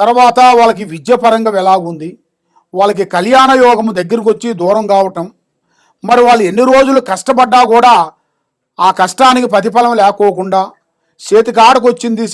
తర్వాత వాళ్ళకి విద్య పరంగా ఎలాగుంది? వాళ్ళకి కళ్యాణ యోగము దగ్గరికి వచ్చి దూరం కావటం. మరి వాళ్ళు ఎన్ని రోజులు కష్టపడ్డా కూడా ఆ కష్టానికి ప్రతిఫలం లేకోకుండా చేతికాడకు వచ్చింది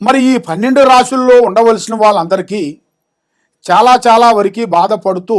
మరి ఈ పన్నెండు రాశుల్లో ఉండవలసిన వాళ్ళందరికీ చాలా చాలా వరకు బాధపడుతూ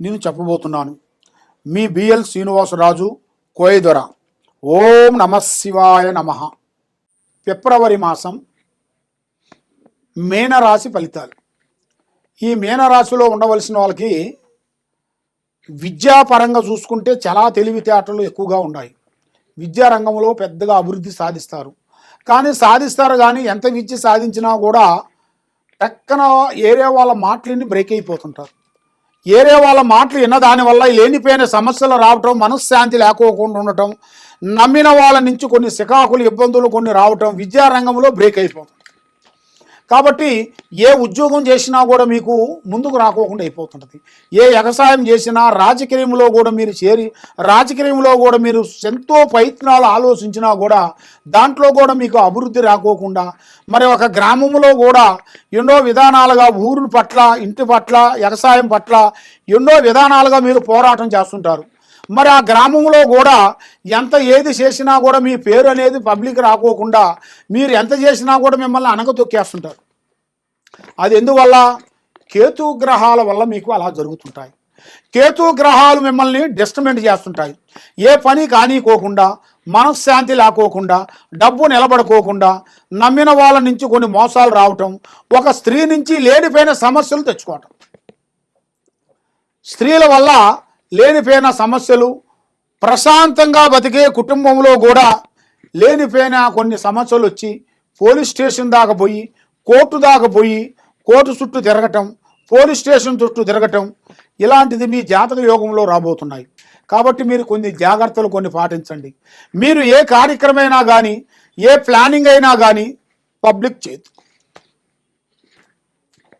నేను చెప్పబోతున్నాను. మీ బిఎల్ శ్రీనివాసరాజు కోయదొర ఓం నమ శివాయ నమ. ఫిబ్రవరి మాసం మేనరాశి ఫలితాలు. ఈ మేనరాశిలో ఉండవలసిన వాళ్ళకి విద్యాపరంగా చూసుకుంటే చాలా తెలివితేటలు ఎక్కువగా ఉన్నాయి. విద్యారంగంలో పెద్దగా అభివృద్ధి సాధిస్తారు. కానీ సాధిస్తారు కానీ ఎంత విద్య సాధించినా కూడా పక్కన ఏరియా వాళ్ళ మాటలని బ్రేక్ అయిపోతుంటారు. ఏరే వాళ్ళ మాటలు విన్న దానివల్ల లేనిపోయిన సమస్యలు రావటం మనశ్శాంతి లేకోకుండా ఉండటం నమ్మిన వాళ్ళ నుంచి కొన్ని సికాకులు ఇబ్బందులు కొన్ని రావటం విద్యారంగంలో బ్రేక్ అయిపోతుంది. కాబట్టి ఏ ఉద్యోగం చేసినా కూడా మీకు ముందుకు రాకోకుండా అయిపోతుంటుంది. ఏ వ్యవసాయం చేసినా రాజకీయంలో కూడా మీరు చేరి రాజకీయంలో కూడా మీరు ఎంతో ప్రయత్నాలు ఆలోచించినా కూడా దాంట్లో కూడా మీకు అభివృద్ధి రాకోకుండా మరి ఒక గ్రామంలో కూడా ఎన్నో విధానాలుగా ఊరు పట్ల ఇంటి పట్ల వ్యవసాయం పట్ల ఎన్నో విధానాలుగా మీరు పోరాటం చేస్తుంటారు. మరి ఆ గ్రామంలో కూడా ఎంత ఏది చేసినా కూడా మీ పేరు అనేది పబ్లిక్ రాకోకుండా మీరు ఎంత చేసినా కూడా మిమ్మల్ని అనగతొక్కేస్తుంటారు అది ఎందువల్ల? కేతు గ్రహాల వల్ల మీకు అలా జరుగుతుంటాయి. కేతు గ్రహాలు మిమ్మల్ని డిస్టర్బెంట్ చేస్తుంటాయి. ఏ పని కానీకోకుండా మనశ్శాంతి లేకోకుండా డబ్బు నిలబడుకోకుండా నమ్మిన వాళ్ళ నుంచి కొన్ని మోసాలు రావటం ఒక స్త్రీ నుంచి లేనిపోయిన సమస్యలు తెచ్చుకోవటం. స్త్రీల వల్ల లేనిపోయిన సమస్యలు ప్రశాంతంగా బతికే కుటుంబంలో కూడా లేనిపోయిన కొన్ని సమస్యలు వచ్చి పోలీస్ స్టేషన్ దాకా పోయి కోర్టు దాకా పోయి కోర్టు చుట్టూ తిరగటం పోలీస్ స్టేషన్ చుట్టూ తిరగటం ఇలాంటిది మీ జాతక యోగంలో రాబోతున్నాయి. కాబట్టి మీరు కొన్ని జాగ్రత్తలు కొన్ని పాటించండి. మీరు ఏ కార్యక్రమైనా కానీ ఏ ప్లానింగ్ అయినా కానీ పబ్లిక్ చేయదు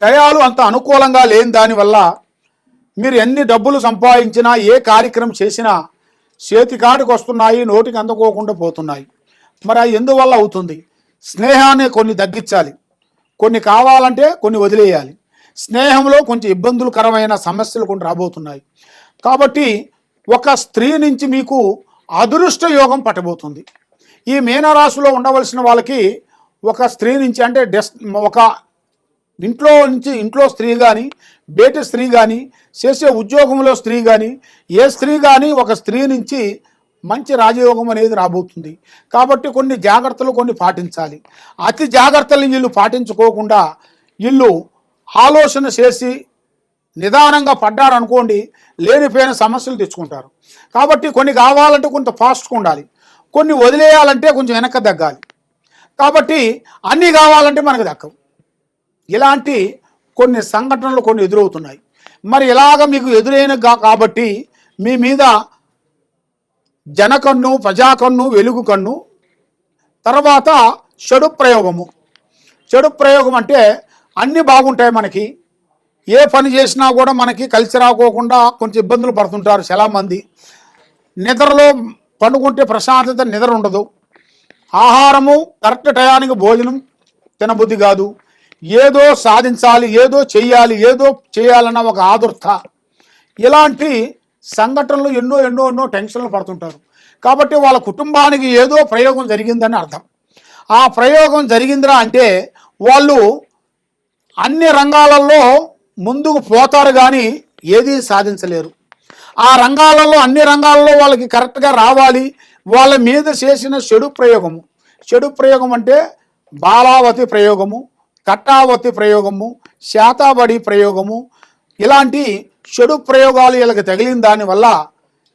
టయాలు అంత అనుకూలంగా లేని దానివల్ల మీరు ఎన్ని డబ్బులు సంపాదించినా ఏ కార్యక్రమం చేసినా చేతికాడికి వస్తున్నాయి నోటికి అందుకోకుండా పోతున్నాయి. మరి అది ఎందువల్ల అవుతుంది? స్నేహాన్ని కొన్ని తగ్గించాలి. కొన్ని కావాలంటే కొన్ని వదిలేయాలి. స్నేహంలో కొంచెం ఇబ్బందులకరమైన సమస్యలు కొన్ని రాబోతున్నాయి. కాబట్టి ఒక స్త్రీ నుంచి మీకు అదృష్ట యోగం పట్టబోతుంది. ఈ మీనరాశిలో ఉండవలసిన వాళ్ళకి ఒక స్త్రీ నుంచి అంటే డెస్ ఒక ఇంట్లో నుంచి ఇంట్లో స్త్రీ కానీ బయట స్త్రీ కానీ చేసే ఉద్యోగంలో స్త్రీ కానీ ఏ స్త్రీ కానీ ఒక స్త్రీ నుంచి మంచి రాజయోగం అనేది రాబోతుంది. కాబట్టి కొన్ని జాగ్రత్తలు కొన్ని పాటించాలి. అతి జాగ్రత్తలు వీళ్ళు పాటించుకోకుండా వీళ్ళు ఆలోచన చేసి నిదానంగా పడ్డారనుకోండి లేనిపోయిన సమస్యలు తెచ్చుకుంటారు. కాబట్టి కొన్ని కావాలంటే కొంత ఫాస్ట్గా ఉండాలి. కొన్ని వదిలేయాలంటే కొంచెం వెనక్కి తగ్గాలి. కాబట్టి అన్నీ కావాలంటే మనకు దక్కవు. ఇలాంటి కొన్ని సంఘటనలు కొన్ని ఎదురవుతున్నాయి. మరి ఇలాగ మీకు ఎదురైన కాబట్టి మీ మీద జనకన్ను ప్రజాకన్ను వెలుగు కన్ను తర్వాత చెడు ప్రయోగము. చెడు ప్రయోగం అంటే అన్నీ బాగుంటాయి మనకి. ఏ పని చేసినా కూడా మనకి కలిసి రాకోకుండా కొంచెం ఇబ్బందులు పడుతుంటారు చాలామంది. నిద్రలో పండుకుంటే ప్రశాంతత నిద్ర ఉండదు. ఆహారము కరెక్ట్ టయానికి భోజనం తినబుద్ధి కాదు. ఏదో సాధించాలి ఏదో చేయాలి ఏదో చేయాలన్న ఒక ఆదుర్త. ఇలాంటి సంఘటనలు ఎన్నో ఎన్నో ఎన్నో టెన్షన్లు పడుతుంటారు. కాబట్టి వాళ్ళ కుటుంబానికి ఏదో ప్రయోగం జరిగిందని అర్థం. ఆ ప్రయోగం జరిగిందిరా అంటే వాళ్ళు అన్ని రంగాలలో ముందుకు పోతారు కానీ ఏదీ సాధించలేరు. ఆ రంగాలలో అన్ని రంగాలలో వాళ్ళకి కరెక్ట్గా రావాలి వాళ్ళ మీద చేసిన చెడు ప్రయోగము. చెడు ప్రయోగం అంటే బాలావతి ప్రయోగము కట్టావతి ప్రయోగము శాతాబడి ప్రయోగము ఇలాంటి చెడు ప్రయోగాలు వీళ్ళకి తగిలిన దానివల్ల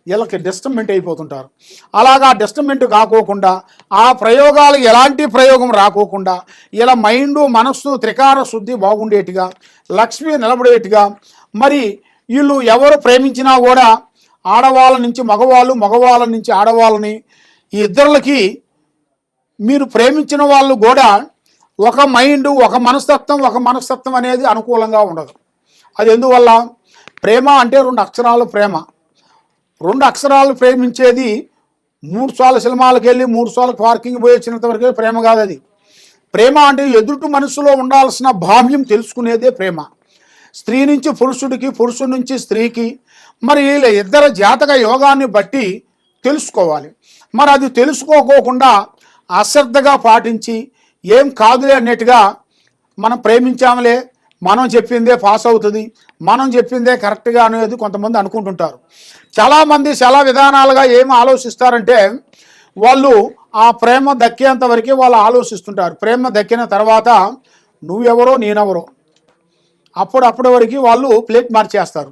వీళ్ళకి డిస్టర్బెంట్ అయిపోతుంటారు. అలాగా డిస్టర్బెంట్ కాకోకుండా ఆ ప్రయోగాలు ఎలాంటి ప్రయోగం రాకోకుండా ఇలా మైండ్ మనస్సు త్రికార శుద్ధి బాగుండేట్టుగా లక్ష్మి నిలబడేట్టుగా మరి వీళ్ళు ఎవరు ప్రేమించినా కూడా ఆడవాళ్ళ నుంచి మగవాళ్ళు మగవాళ్ళ నుంచి ఆడవాళ్ళని ఈ ఇద్దరులకి మీరు ప్రేమించిన వాళ్ళు కూడా ఒక మైండ్ ఒక మనస్తత్వం ఒక మనస్తత్వం అనేది అనుకూలంగా ఉండదు. అది ఎందువల్ల? ప్రేమ అంటే రెండు అక్షరాలు ప్రేమ. రెండు అక్షరాలు ప్రేమించేది మూడు సార్లు సినిమాలకు వెళ్ళి మూడు సార్లు పార్కింగ్ పోయి వచ్చినంత వరకే ప్రేమ కాదు అది. ప్రేమ అంటే ఎదుటి మనసులో ఉండాల్సిన భావ్యం తెలుసుకునేదే ప్రేమ. స్త్రీ నుంచి పురుషుడికి పురుషుడి నుంచి స్త్రీకి మరి వీళ్ళ ఇద్దరు జాతక యోగాన్ని బట్టి తెలుసుకోవాలి. మరి అది తెలుసుకోకోకుండా అశ్రద్ధగా పాటించి ఏం కాదులే అన్నట్టుగా మనం ప్రేమించాములే మనం చెప్పిందే పాస్ అవుతుంది మనం చెప్పిందే కరెక్ట్గా అనేది కొంతమంది అనుకుంటుంటారు. చాలామంది చాలా విధానాలుగా ఏం ఆలోచిస్తారంటే వాళ్ళు ఆ ప్రేమ దక్కేంత వరకే వాళ్ళు ఆలోచిస్తుంటారు. ప్రేమ దక్కిన తర్వాత నువ్వెవరో నేనెవరో. అప్పుడప్పటి వరకు వాళ్ళు ప్లేట్ మార్చేస్తారు.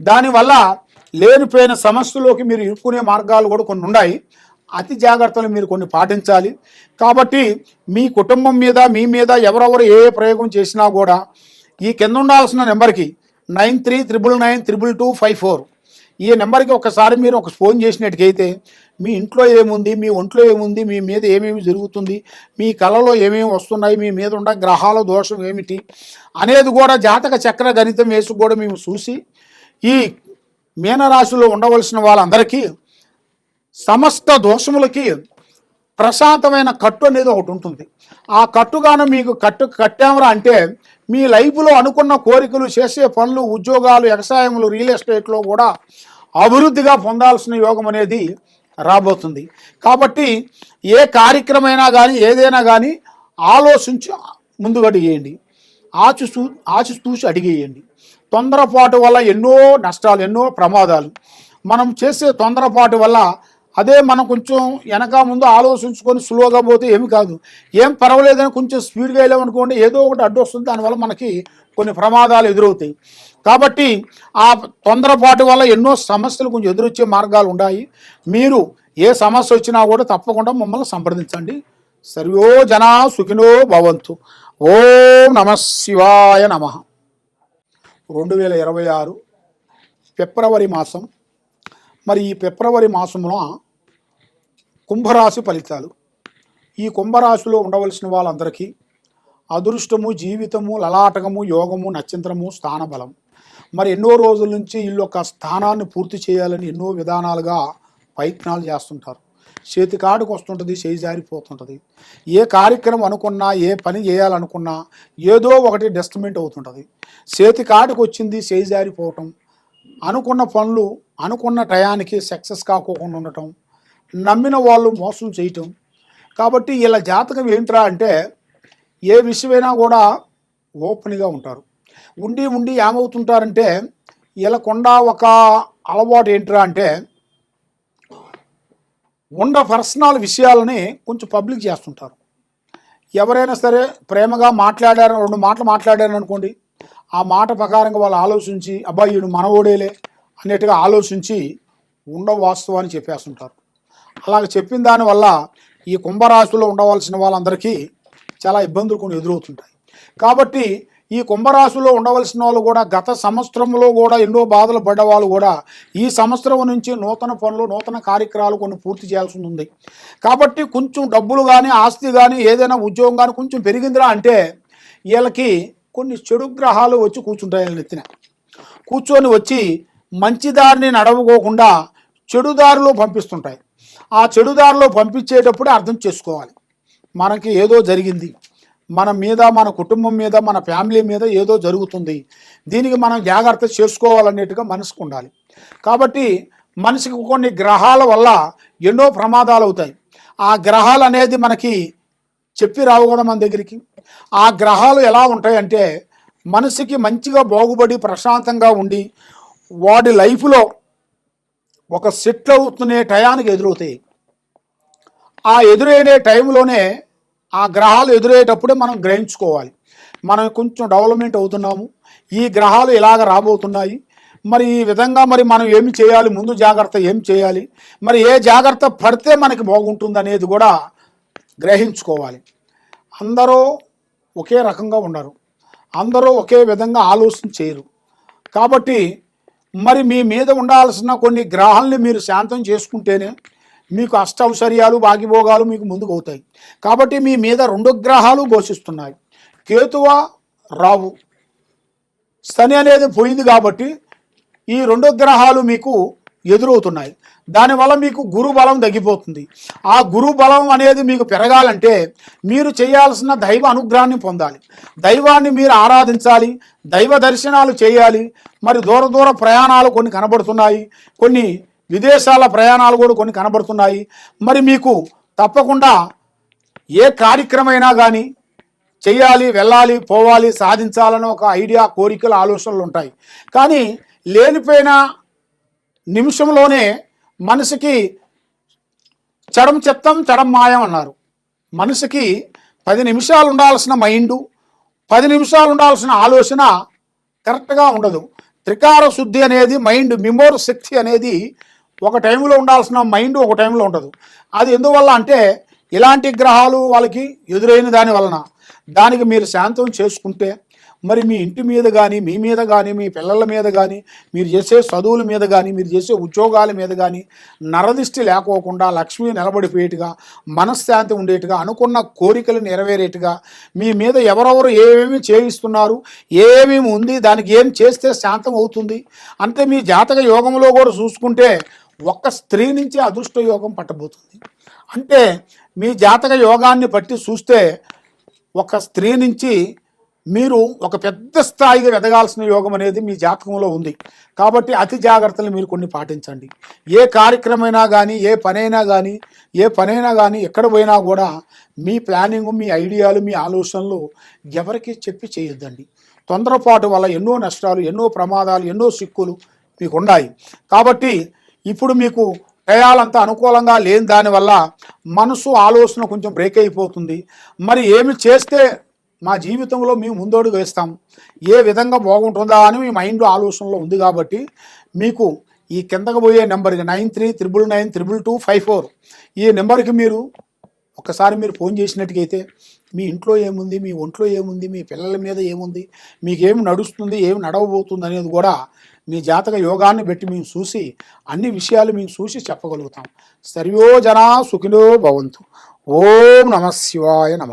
దానివల్ల లేనిపోయిన సమస్యలోకి మీరు ఇరుక్కునే మార్గాలు కూడా కొన్ని ఉన్నాయి. అతి జాగ్రత్తలు మీరు కొన్ని పాటించాలి. కాబట్టి మీ కుటుంబం మీద మీ మీద ఎవరెవరు ఏ ప్రయోగం చేసినా కూడా ఈ కింద ఉండాల్సిన నెంబర్కి nine three triple nine triple two five four ఈ నెంబర్కి ఒకసారి మీరు ఒక ఫోన్ చేసినట్టుకైతే మీ ఇంట్లో ఏముంది మీ ఒంట్లో ఏముంది మీ మీద ఏమేమి జరుగుతుంది మీ కళలో ఏమేమి వస్తున్నాయి మీ మీద ఉన్న గ్రహాల దోషం ఏమిటి అనేది కూడా జాతక చక్ర గణితం వేసి కూడా మేము చూసి ఈ మీనరాశిలో ఉండవలసిన వాళ్ళందరికీ సమస్త దోషములకి ప్రశాంతమైన కట్టు అనేది ఒకటి ఉంటుంది. ఆ కట్టుగాను మీకు కట్టు కట్టామరా అంటే మీ లైఫ్లో అనుకున్న కోరికలు చేసే పనులు ఉద్యోగాలు వ్యవసాయములు రియల్ ఎస్టేట్లో కూడా అభివృద్ధిగా పొందాల్సిన యోగం అనేది రాబోతుంది. కాబట్టి ఏ కార్యక్రమైనా కానీ ఏదైనా కానీ ఆలోచించి ముందుకు అడిగేయండి. ఆచి చూ ఆచి చూసి అడిగేయండి. తొందరపాటు వల్ల ఎన్నో నష్టాలు ఎన్నో ప్రమాదాలు. మనం చేసే తొందరపాటు వల్ల అదే మనం కొంచెం వెనక ముందు ఆలోచించుకొని స్లోగా పోతే ఏమి కాదు. ఏం పర్వాలేదని కొంచెం స్పీడ్గా వెళ్ళామనుకోండి ఏదో ఒకటి అడ్డు వస్తుంది. దానివల్ల మనకి కొన్ని ప్రమాదాలు ఎదురవుతాయి. కాబట్టి ఆ తొందరపాటు వల్ల ఎన్నో సమస్యలు కొంచెం ఎదురొచ్చే మార్గాలు ఉన్నాయి. మీరు ఏ సమస్య వచ్చినా కూడా తప్పకుండా మమ్మల్ని సంప్రదించండి. సర్వో జనా సుఖినో భవంతు. ఓం నమ శివాయ నమ. రెండు వేల ఇరవై ఆరు ఫిబ్రవరి మాసం. మరి ఈ ఫిబ్రవరి మాసంలో కుంభరాశి ఫలితాలు. ఈ కుంభరాశిలో ఉండవలసిన వాళ్ళందరికీ అదృష్టము జీవితము లలాటకము యోగము నక్షత్రము స్థానబలం. మరి ఎన్నో రోజుల నుంచి వీళ్ళు ఒక స్థానాన్ని పూర్తి చేయాలని ఎన్నో విధానాలుగా ప్రయత్నాలు చేస్తుంటారు. చేతి కాడుకు వస్తుంటుంది చేయి జారిపోతుంటుంది. ఏ కార్యక్రమం అనుకున్నా ఏ పని చేయాలనుకున్నా ఏదో ఒకటి డెస్ట్మెంట్ అవుతుంటుంది. చేతి కాడుకు వచ్చింది చేయి జారిపోవటం. అనుకున్న పనులు అనుకున్న టయానికి సక్సెస్ కాకోకుండా ఉండటం. నమ్మిన వాళ్ళు మోసం చేయటం. కాబట్టి ఇలా జాతకం ఏంట్రా అంటే ఏ విషయమైనా కూడా ఓపెన్గా ఉంటారు. ఉండి ఉండి ఏమవుతుంటారంటే వీళ్ళకుండా ఒక అలవాటు ఏంట్రా అంటే ఉండ పర్సనల్ విషయాలని కొంచెం పబ్లిక్ చేస్తుంటారు. ఎవరైనా సరే ప్రేమగా మాట్లాడారు రెండు మాటలు మాట్లాడారు అనుకోండి ఆ మాట ప్రకారంగా వాళ్ళు ఆలోచించి అబ్బాయి ఈడు మనవోడేలే అనేట్టుగా ఆలోచించి ఉండ వాస్తవాన్ని చెప్పేస్తుంటారు. అలాగ చెప్పిన దానివల్ల ఈ కుంభరాశిలో ఉండవలసిన వాళ్ళందరికీ చాలా ఇబ్బందులు కొన్ని ఎదురవుతుంటాయి. కాబట్టి ఈ కుంభరాశిలో ఉండవలసిన వాళ్ళు కూడా గత సంవత్సరంలో కూడా ఎన్నో బాధలు పడ్డ వాళ్ళు కూడా ఈ సంవత్సరం నుంచి నూతన పనులు నూతన కార్యక్రమాలు కొన్ని పూర్తి చేయాల్సి ఉంది. కాబట్టి కొంచెం డబ్బులు కానీ ఆస్తి కానీ ఏదైనా ఉద్యోగం కానీ కొంచెం పెరిగిందిరా అంటే వీళ్ళకి కొన్ని చెడు గ్రహాలు వచ్చి కూర్చుంటాయి వీళ్ళ నెత్తిన. కూర్చొని వచ్చి మంచి దారిని నడవకోకుండా చెడు దారిలో పంపిస్తుంటాయి. ఆ చెడుదారిలో పంపించేటప్పుడు పంపించేటప్పుడే అర్థం చేసుకోవాలి. మనకి ఏదో జరిగింది. మన మీద మన కుటుంబం మీద మన ఫ్యామిలీ మీద ఏదో జరుగుతుంది. దీనికి మనం జాగ్రత్త చేసుకోవాలనేట్టుగా మనసుకు ఉండాలి. కాబట్టి మనిషికి కొన్ని గ్రహాల వల్ల ఎన్నో ప్రమాదాలు అవుతాయి. ఆ గ్రహాలు అనేది మనకి చెప్పి రావు కూడా మన దగ్గరికి. ఆ గ్రహాలు ఎలా ఉంటాయంటే మనిషికి మంచిగా బాగుపడి ప్రశాంతంగా ఉండి వాడి లైఫ్లో ఒక సెటిల్ అవుతునే టయానికి ఎదురవుతాయి. ఆ ఎదురయ్యే టైంలోనే ఆ గ్రహాలు ఎదురయ్యేటప్పుడే మనం గ్రహించుకోవాలి. మనం కొంచెం డెవలప్మెంట్ అవుతున్నాము. ఈ గ్రహాలు ఇలాగ రాబోతున్నాయి. మరి ఈ విధంగా మరి మనం ఏమి చేయాలి? ముందు జాగ్రత్త ఏం చేయాలి? మరి ఏ జాగ్రత్త పడితే మనకి బాగుంటుంది అనేది కూడా గ్రహించుకోవాలి. అందరూ ఒకే రకంగా ఉండరు. అందరూ ఒకే విధంగా ఆలోచన చేయరు. కాబట్టి మరి మీ మీద ఉండాల్సిన కొన్ని గ్రహాలని మీరు శాంతం చేసుకుంటేనే మీకు అష్టౌశ్వర్యాలు భాగ్యభోగాలు మీకు ముందుకు అవుతాయి. కాబట్టి మీ మీద రెండు గ్రహాలు ఘోషిస్తున్నాయి. కేతువ రావు. శని అనేది పోయింది కాబట్టి ఈ రెండు గ్రహాలు మీకు ఎదురవుతున్నాయి. దానివల్ల మీకు గురు బలం తగ్గిపోతుంది. ఆ గురు బలం అనేది మీకు పెరగాలంటే మీరు చేయాల్సిన దైవ అనుగ్రహాన్ని పొందాలి. దైవాన్ని మీరు ఆరాధించాలి. దైవ దర్శనాలు చేయాలి. మరి దూర దూర ప్రయాణాలు కొన్ని కనబడుతున్నాయి. కొన్ని విదేశాల ప్రయాణాలు కూడా కొన్ని కనబడుతున్నాయి. మరి మీకు తప్పకుండా ఏ కార్యక్రమైనా కానీ చేయాలి వెళ్ళాలి పోవాలి సాధించాలని ఒక ఐడియా కోరికలు ఆలోచనలు ఉంటాయి. కానీ లేనిపోయిన నిమిషంలోనే మనసుకి చడం చెత్తం చడం మాయం అన్నారు. మనసుకి పది నిమిషాలు ఉండాల్సిన మైండు పది నిమిషాలు ఉండాల్సిన ఆలోచన కరెక్ట్గా ఉండదు. త్రికార శుద్ధి అనేది మైండ్ మిమోర్ శక్తి అనేది ఒక టైంలో ఉండాల్సిన మైండ్ ఒక టైంలో ఉండదు. అది ఎందువల్ల అంటే ఇలాంటి గ్రహాలు వాళ్ళకి ఎదురైన దాని వలన. దానికి మీరు శాంతం చేసుకుంటే మరి మీ ఇంటి మీద కానీ మీ మీద కానీ మీ పిల్లల మీద కానీ మీరు చేసే చదువుల మీద కానీ మీరు చేసే ఉద్యోగాల మీద కానీ నరదిష్టి లేకోకుండా లక్ష్మి నిలబడిపోయేట్టుగా మనశ్శాంతి ఉండేట్టుగా అనుకున్న కోరికలు నెరవేరేట్టుగా మీ మీద ఎవరెవరు ఏమేమి చేయిస్తున్నారు ఏమేమి ఉంది దానికి ఏం చేస్తే శాంతం అవుతుంది అంటే మీ జాతక యోగంలో కూడా చూసుకుంటే ఒక్క స్త్రీ నుంచి అదృష్ట యోగం పట్టబోతుంది. అంటే మీ జాతక యోగాన్ని బట్టి చూస్తే ఒక స్త్రీ నుంచి మీరు ఒక పెద్ద స్థాయిగా ఎదగాల్సిన యోగం అనేది మీ జాతకంలో ఉంది. కాబట్టి అతి జాగ్రత్తలు మీరు కొన్ని పాటించండి. ఏ కార్యక్రమైనా కానీ ఏ పనైనా కానీ ఏ పనైనా కానీ ఎక్కడ పోయినా కూడా మీ ప్లానింగ్ మీ ఐడియాలు మీ ఆలోచనలు ఎవరికి చెప్పి చేయొద్దండి. తొందరపాటు వల్ల ఎన్నో నష్టాలు ఎన్నో ప్రమాదాలు ఎన్నో సిక్కులు మీకు ఉన్నాయి కాబట్టి ఇప్పుడు మీకు ప్రయాలంత అనుకూలంగా లేని దానివల్ల మనసు ఆలోచన కొంచెం బ్రేక్ అయిపోతుంది. మరి ఏమి చేస్తే మా జీవితంలో మేము ముందడుగు వేస్తాం. ఏ విధంగా బాగుంటుందా అని మీ మైండ్ ఆలోచనలో ఉంది కాబట్టి మీకు ఈ కిందకు పోయే నెంబర్కి nine three triple nine triple two five four ఈ నెంబర్కి మీరు ఒకసారి మీరు ఫోన్ చేసినట్టుగైతే మీ ఇంట్లో ఏముంది మీ ఒంట్లో ఏముంది మీ పిల్లల మీద ఏముంది మీకేమి నడుస్తుంది ఏమి నడవబోతుంది అనేది కూడా మీ జాతక యోగాన్ని బట్టి మేము చూసి అన్ని విషయాలు మేము చూసి చెప్పగలుగుతాం. సర్వో జనా సుఖినో భవంతు. ఓం నమ శివాయ నమ.